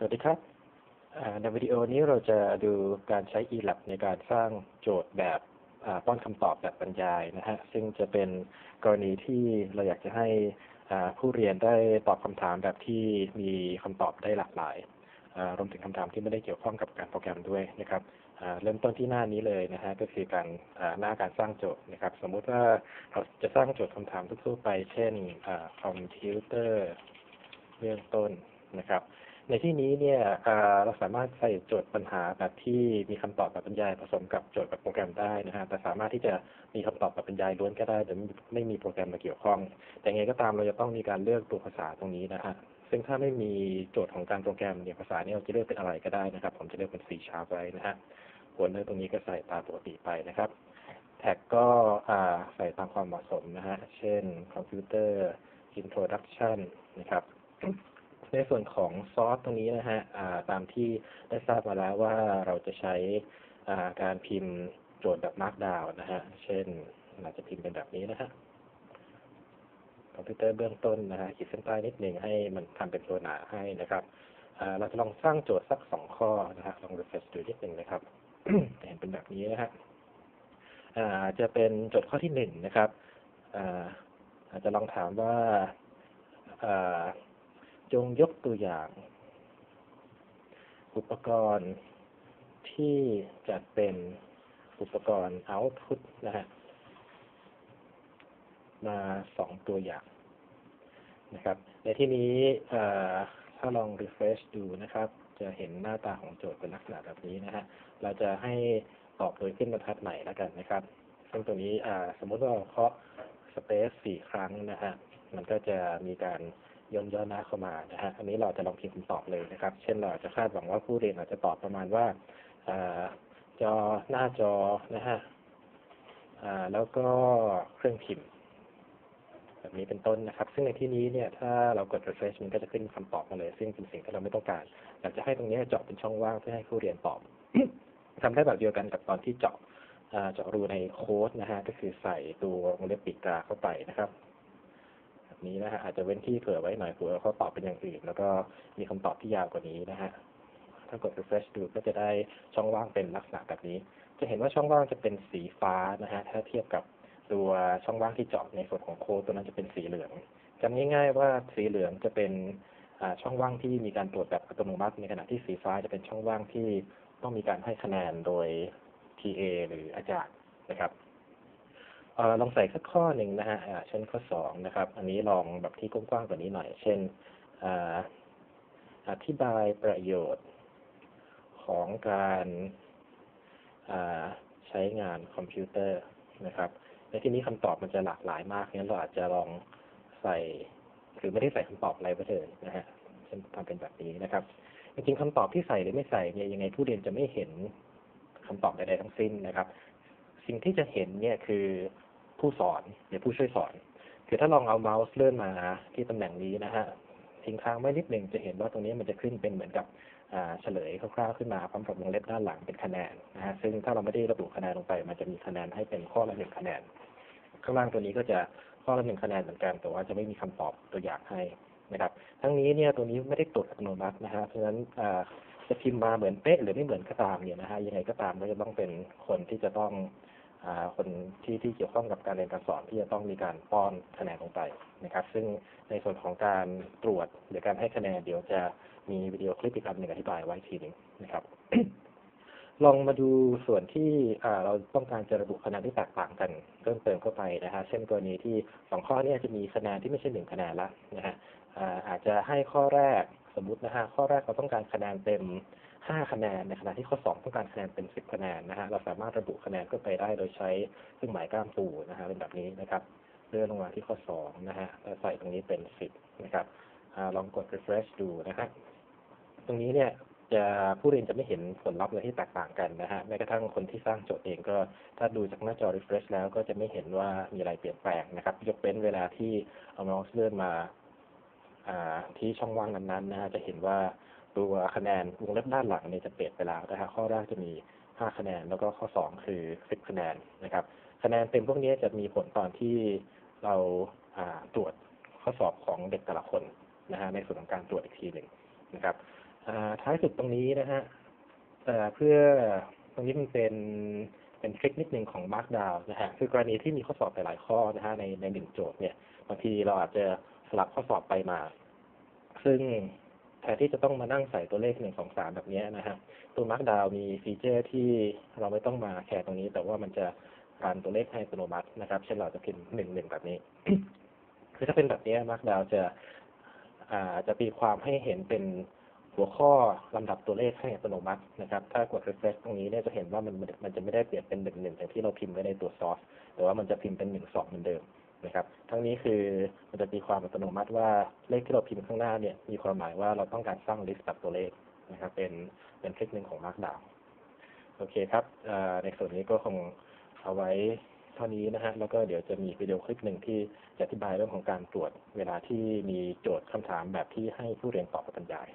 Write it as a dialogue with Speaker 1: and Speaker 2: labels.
Speaker 1: สวัสดีครับ ในวิดีโอนี้เราจะดูการใช้ eLab ในการสร้างโจทย์แบบป้อนคำตอบแบบบรรยายนะฮะ ซึ่งจะเป็นกรณีที่เราอยากจะให้ผู้เรียนได้ตอบคำถามแบบที่มีคำตอบได้หลากหลาย รวมถึงคำถามที่ไม่ได้เกี่ยวข้องกับการโปรแกรมด้วยนะครับ เริ่มต้นที่หน้านี้เลยนะฮะ ก็คือการหน้าการสร้างโจทย์นะครับ สมมุติว่าเราจะสร้างโจทย์คำถามทั่วไป เช่นคอมพิวเตอร์เบื้องต้นนะครับ ในที่นี้เนี่ยเราสามารถใส่โจทย์ปัญหาแบบที่มีคำตอบแบบบรรยายผสมกับโจทย์แบบโปรแกรมได้นะฮะแต่สามารถที่จะมีคำตอบแบบบรรยายล้วนก็ได้โดยไม่มีโปรแกรมมาเกี่ยวข้อง แต่ไงก็ตามเราจะต้องมีการเลือกตัวภาษาตรงนี้นะฮะซึ่งถ้าไม่มีโจทย์ของการโปรแกรมเนี่ยภาษาเนี้เราจะเลือกเป็นอะไรก็ได้นะครับ ผมจะเลือกเป็น C Sharp ไว้นะฮะหัวเนื้อตรงนี้ก็ใส่ตามปกติไปนะครับ แท็กก็ใส่ตามความเหมาะสมนะฮะเช่น Computer Introduction นะครับ ในส่วนของซอสตรงนี้นะฮะตามที่ได้ทราบมาแล้วว่าเราจะใช้การพิมพ์โจทย์แบบ Markdown นะฮะ เช่นเราจะพิมพ์เป็นแบบนี้นะฮะคอมพิวเตอร์เบื้องต้นนะฮะขีดเส้นใต้นิดหนึ่งให้มันทำเป็นตัวหนาให้นะครับเราจะลองสร้างโจทย์สักสองข้อนะฮะลอง refresh ดูนิดหนึ่งนะครับเห็นเป็นแบบนี้นะฮะจะเป็นโจทย์ข้อที่หนึ่งนะครับอาจจะลองถามว่า จงยกตัวอย่าง อุปกรณ์ที่จะเป็นอุปกรณ์ output นะฮะมาสองตัวอย่างนะครับ ในที่นี้ถ้าลอง refresh ดูนะครับ จะเห็นหน้าตาของโจทย์เป็นลักษณะแบบนี้นะฮะเราจะให้ตอบโดยขึ้นบรรทัดใหม่แล้วกันนะครับ ซึ่งตัวนี้สมมติว่าเคาะ space สี่ครั้งนะฮะมันก็จะมีการ ย่นย่อหน้าเข้ามานะฮะอันนี้เราจะลองพิมพ์คำตอบเลยนะครับ เช่นเราจะคาดหวังว่าผู้เรียนอาจจะตอบประมาณว่าจอหน้าจอนะฮะแล้วก็เครื่องพิมพ์แบบนี้เป็นต้นนะครับ ซึ่งในที่นี้เนี่ย ถ้าเรากด refresh มันก็จะขึ้นคำตอบมาเลย ซึ่งเป็นสิ่งที่เราไม่ต้องการ อยากจะให้ตรงนี้เจาะเป็นช่องว่างเพื่อให้ผู้เรียนตอบทำได้แบบเดียวกันกับตอนที่เจาะเจาะรูในโค้ดนะฮะ ก็คือใส่ตัววงเล็บปิดตาเข้าไปนะครับ นี้นะฮะอาจจะเว้นที่เผื่อไว้หน่อยเผื่อเขาตอบเป็นอย่างอื่น แล้วก็มีคำตอบที่ยาวกว่านี้นะฮะถ้ากด refresh ดูก็จะได้ช่องว่างเป็นลักษณะแบบนี้ จะเห็นว่าช่องว่างจะเป็นสีฟ้านะฮะถ้าเทียบกับตัวช่องว่างที่เจาะในส่วนของโค้ดตัวนั้นจะเป็นสีเหลืองจำง่าย ๆ ว่าสีเหลืองจะเป็นช่องว่างที่มีการตรวจแบบอัตโนมัติ ในขณะที่สีฟ้าจะเป็นช่องว่างที่ต้องมีการให้คะแนนโดย TA หรืออาจารย์นะครับ ลองใส่สักข้อหนึ่งนะฮะเช่นข้อสองนะครับ อันนี้ลองแบบที่กว้างๆกว่านี้หน่อย เช่นอธิบายประโยชน์ของการใช้งานคอมพิวเตอร์นะครับในที่นี้คำตอบมันจะหลากหลายมากงั้นเราอาจจะลองใส่ หรือไม่ได้ใส่คำตอบอะไรไปเลยนะฮะเช่นทำเป็นแบบนี้นะครับ จริงๆคำตอบที่ใส่หรือไม่ใส่เนี่ยยังไงผู้เรียนจะไม่เห็นคำตอบใดๆทั้งสิ้นนะครับ สิ่งที่จะเห็นเนี่ยคือ ผู้สอนหรือผู้ช่วยสอนคือถ้าลองเอาเมาส์เลื่อนมาที่ตำแหน่งนี้นะฮะทิ้งค้างไว้นิดหนึ่งจะเห็นว่าตรงนี้มันจะขึ้นเป็นเหมือนกับเฉลยคร่าวๆขึ้นมาพร้อมกับวงเล็บด้านหลังเป็นคะแนนนะฮะซึ่งถ้าเราไม่ได้ระบุคะแนนลงไป มันจะมีคะแนนให้เป็นข้อละหนึ่งคะแนน ข้างล่างตัวนี้ก็จะข้อละหนึ่งคะแนนเหมือนกันแต่ว่าจะไม่มีคำตอบตัวอย่างให้นะครับ ทั้งนี้เนี่ยตัวนี้ไม่ได้ตรวจอัตโนมัตินะฮะเพราะฉะนั้นจะพิมพ์มาเหมือนเป๊ะหรือไม่เหมือนก็ตามเนี่ยนะฮะยังไงก็ตามก็จะต้องเป็นคนที่จะต้อง คนที่ที่เกี่ยวข้องกับการเรียนการสอนที่จะต้องมีการป้อนคะแนนลงไปนะครับ ซึ่งในส่วนของการตรวจหรือการให้คะแนนเดี๋ยวจะมีวิดีโอคลิปอีกอันหนึ่งอธิบายไว้ทีหนึ่งนะครับ ลองมาดูส่วนที่เราต้องการจะระบุคะแนนที่แตกต่างกันเพิ่มเติมเข้าไปนะฮะเช่นกรณีที่สองข้อนี้จะมีคะแนนที่ไม่ใช่หนึ่งคะแนนละนะฮะอาจจะให้ข้อแรกสมมตินะฮะข้อแรกเราต้องการคะแนนเต็ม 5 คะแนนในขณะที่ข้อ 2 ต้องการคะแนนเป็น 10 คะแนนนะฮะเราสามารถระบุคะแนนขึ้นไปได้โดยใช้เครื่องหมายก้ามตูนะฮะเป็นแบบนี้นะครับเลื่อนลงมาที่ข้อ 2 นะฮะแล้วใส่ตรงนี้เป็น 10 นะครับอลองกด refresh ดูนะครับตรงนี้เนี่ยจะผู้เรียนจะไม่เห็นผลลัพธ์อะไรที่แตกต่างกันนะฮะแม้กระทั่งคนที่สร้างโจทย์เองก็ถ้าดูจากหน้าจอ refresh แล้วก็จะไม่เห็นว่ามีอะไรเปลี่ยนแปลงนะครับ ยกเว้นเวลาที่เอาเมาส์เลื่อนมาที่ช่องว่างนั้นๆนะฮะจะเห็นว่า ตัวคะแนนวงเล็บด้านหลังเนี่ยจะเปลี่ยนไปแล้วนะฮะข้อแรกจะมี 5 คะแนน แล้วก็ข้อ 2 คือ 10 คะแนนนะครับ คะแนนเต็มพวกนี้จะมีผลตอนที่เราตรวจข้อสอบของเด็กแต่ละคนนะฮะในส่วนของการตรวจอีกทีหนึ่งนะครับท้ายสุดตรงนี้นะฮะเพื่อตรงนี้มันเป็นเป็นทริคนิดหนึ่งของ Markdown นะฮะคือกรณีที่มีข้อสอบหลายข้อนะฮะในในหนึ่งโจทย์เนี่ยบางทีเราอาจจะสลับข้อสอบไปมา ซึ่ง ทนที่จะต้องมานั่งใส่ตัวเลขหนึ่งสองสามแบบนี้นะฮะตัว Markdown มีฟีเจอร์ที่เราไม่ต้องมาแคร์ตรงนี้ แต่ว่ามันจะการตัวเลขให้อัตโนมัตินะครับ เช่นเราจะพิมพ์หนึ่งหนึ่งแบบนี้ คือถ้าเป็นแบบนี้ Markdown จะอ่าจะตีความให้เห็นเป็นหัวข้อลำดับตัวเลขให้อัตโนมัตินะครับ ถ้ากด refresh ตรงนี้เนี่ยจะเห็นว่ามันมันจะไม่ได้เปลี่ยนเป็นหนึ่งหนึ่งอย่างที่เราพิมพ์ไว้ในตัว source แต่ว่ามันจะพิมพ์เป็นหนึ่งสองเหมือนเดิม นะครับ ทั้งนี้คือมันจะตีความอัตโนมัติว่าเลขที่เราพิมพ์ข้างหน้าเนี่ยมีความหมายว่าเราต้องการสร้าง list แบบตัวเลขนะครับ เป็นเป็นเทคนิคของ Markdown โอเคครับในส่วนนี้ก็คงเอาไว้เท่านี้นะฮะแล้วก็เดี๋ยวจะมีวิดีโอคลิปหนึ่งที่จะอธิบายเรื่องของการตรวจเวลาที่มีโจทย์คำถามแบบที่ให้ผู้เรียนตอบบรรยาย